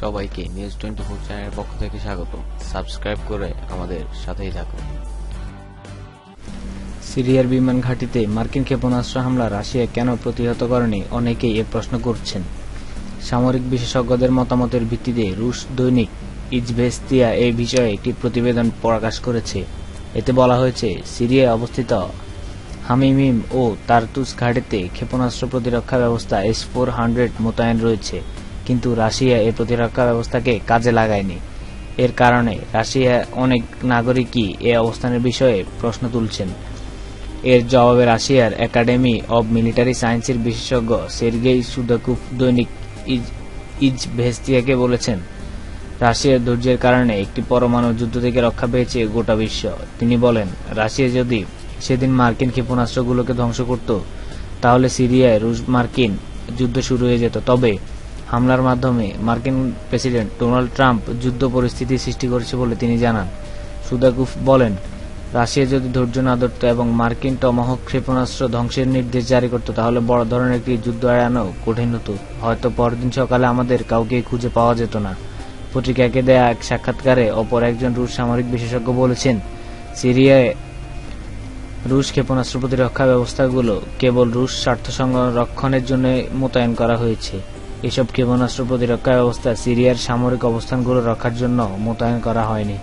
সবাইকে news twenty four চ্যানেলের পক্ষ থেকে স্বাগত। সাবস্ক্রাইব করে আমাদের সাথেই থাকুন। সিরিয়ার বিমান ঘাঁটিতে মার্কিন ক্ষেপণাস্ত্র হামলা রাশিয়া কেন প্রতিহত করেনি অনেকেই এ প্রশ্ন করছেন। সামরিক বিশেষজ্ঞদের মতামতের ভিত্তিতে রুশ দৈনিক ইজভেস্তিয়া এই বিষয়ে একটি প্রতিবেদন প্রকাশ করেছে। এতে বলা হয়েছে, সিরিয়ায় অবস্থিত হামিমিম ও তারতুস ঘাটিতে ক্ষেপণাস্ত্র প্রতিরক্ষা ব্যবস্থা এস ফোর হান্ড্রেড মোতায়েন রয়েছে। কিন্তু রাশিয়া এই প্রতিরক্ষা ব্যবস্থাকে কাজে লাগায়নি। এর কারণে রাশিয়া অনেক নাগরিকই এ অবস্থানের বিষয়ে প্রশ্ন তুলছেন। এর জবাবে রাশিয়ার একাডেমি অব মিলিটারি সায়েন্সের বিশেষজ্ঞ সের্গেই সুদাকুফ দৈনিক ইজ- ইজভেস্তিয়াকে বলেছেন, রাশিয়ার ধৈর্যের কারণে একটি পরমাণু যুদ্ধ থেকে রক্ষা পেয়েছে গোটা বিশ্ব। তিনি বলেন, রাশিয়া যদি সেদিন মার্কিন ক্ষেপণাস্ত্রগুলোকে ধ্বংস করত, তাহলে সিরিয়ায় রুশ মার্কিন যুদ্ধ শুরু হয়ে যেত। তবে হামলার মাধ্যমে মার্কিন প্রেসিডেন্ট ডোনাল্ড ট্রাম্প যুদ্ধ পরিস্থিতি সৃষ্টি করেছে বলে তিনি জানান। সুদাকুফ বলেন, রাশিয়া যদি ধৈর্য না ধরত এবং মার্কিন টমাহক ক্ষেপণাস্ত্র ধ্বংসের নির্দেশ জারি করত, তাহলে বড় ধরনের একটি যুদ্ধ এড়ানো কঠিন হতো। হয়তো পরদিন সকালে আমাদের কাউকে খুঁজে পাওয়া যেত না। পত্রিকাকে দেয়া এক সাক্ষাৎকারে অপর একজন রুশ সামরিক বিশেষজ্ঞ বলেছেন, সিরিয়ায় রুশ ক্ষেপণাস্ত্র প্রতিরক্ষা ব্যবস্থাগুলো কেবল রুশ স্বার্থ সংরক্ষণের জন্য মোতায়েন করা হয়েছে। এসব ক্ষেপণাস্ত্র প্রতিরক্ষা ব্যবস্থা সিরিয়ার সামরিক অবস্থানগুলো রক্ষার জন্য মোতায়েন করা হয়নি।